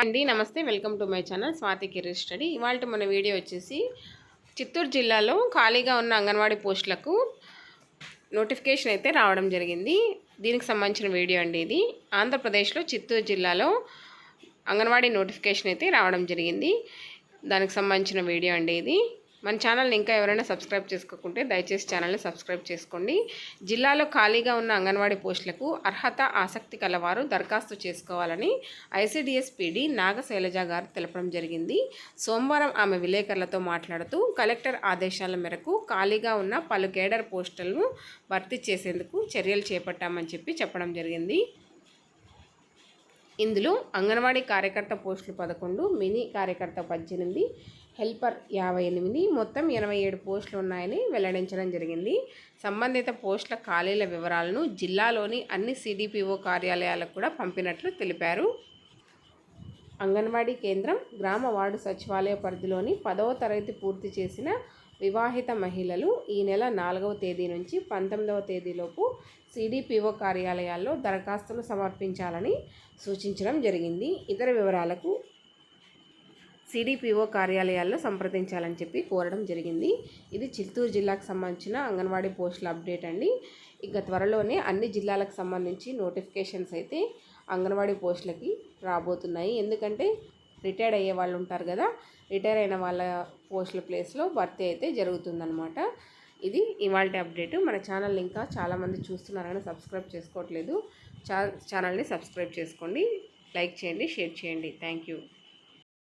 అండి నమస్తే welcome to my channel Swathi Kirish study. ఇవాళ మన వీడియో వచ్చేసి చిత్తూరు జిల్లాలో ఖాళీగా ఉన్న అంగన్వాడీ పోస్టులకు నోటిఫికేషన్ అయితే రావడం జరిగింది. దీనికి సంబంధించిన వీడియో అండి ఇది. ఆంధ్రప్రదేశ్లో చిత్తూరు జిల్లాలో అంగన్వాడీ నోటిఫికేషన్ అయితే రావడం జరిగింది. దానికి సంబంధించిన వీడియో అండి ఇది. మన ఛానల్ని ఇంకా ఎవరైనా సబ్స్క్రైబ్ చేసుకోకుంటే దయచేసి ఛానల్ని సబ్స్క్రైబ్ చేసుకోండి. జిల్లాలో ఖాళీగా ఉన్న అంగన్వాడీ పోస్టులకు అర్హత ఆసక్తి కలవారు దరఖాస్తు చేసుకోవాలని ఐసీడీఎస్ పీడీ నాగశైలజ గారు తెలపడం జరిగింది. సోమవారం ఆమె విలేకరులతో మాట్లాడుతూ కలెక్టర్ ఆదేశాల మేరకు ఖాళీగా ఉన్న పలు కేడర్ పోస్టులను భర్తీ చేసేందుకు చర్యలు చేపట్టామని చెప్పి చెప్పడం జరిగింది. ఇందులో అంగన్వాడీ కార్యకర్త పోస్టులు పదకొండు మినీ కార్యకర్త పద్దెనిమిది హెల్పర్ యాభై ఎనిమిది మొత్తం ఎనభై ఏడు పోస్టులు ఉన్నాయని వెల్లడించడం జరిగింది. సంబంధిత పోస్టుల ఖాళీల వివరాలను జిల్లాలోని అన్ని సిడిపిఓ కార్యాలయాలకు కూడా పంపినట్లు తెలిపారు. అంగన్వాడీ కేంద్రం గ్రామ వార్డు సచివాలయ పరిధిలోని పదవ తరగతి పూర్తి చేసిన వివాహిత మహిళలు ఈ నెల నాలుగవ తేదీ నుంచి పంతొమ్మిదవ తేదీలోపు సిడిపిఓ కార్యాలయాల్లో దరఖాస్తులు సమర్పించాలని సూచించడం జరిగింది. ఇతర వివరాలకు సిడిపిఓ కార్యాలయాల్లో సంప్రదించాలని చెప్పి కోరడం జరిగింది. ఇది చిత్తూరు జిల్లాకు సంబంధించిన అంగన్వాడీ పోస్టుల అప్డేట్ అండి. ఇక త్వరలోనే అన్ని జిల్లాలకు సంబంధించి నోటిఫికేషన్స్ అయితే అంగన్వాడీ పోస్టులకి రాబోతున్నాయి. ఎందుకంటే రిటైర్డ్ అయ్యే వాళ్ళు ఉంటారు కదా రిటైర్ అయిన వాళ్ళ పోస్టుల ప్లేస్లో భర్తీ అయితే జరుగుతుందనమాట ఇది ఇవాళ అప్డేట్. మన ఛానల్ ఇంకా చాలామంది చూస్తున్నారని సబ్స్క్రైబ్ చేసుకోవట్లేదు. ఛా ఛానల్ని సబ్స్క్రైబ్ చేసుకోండి. లైక్ చేయండి షేర్ చేయండి. Thank you.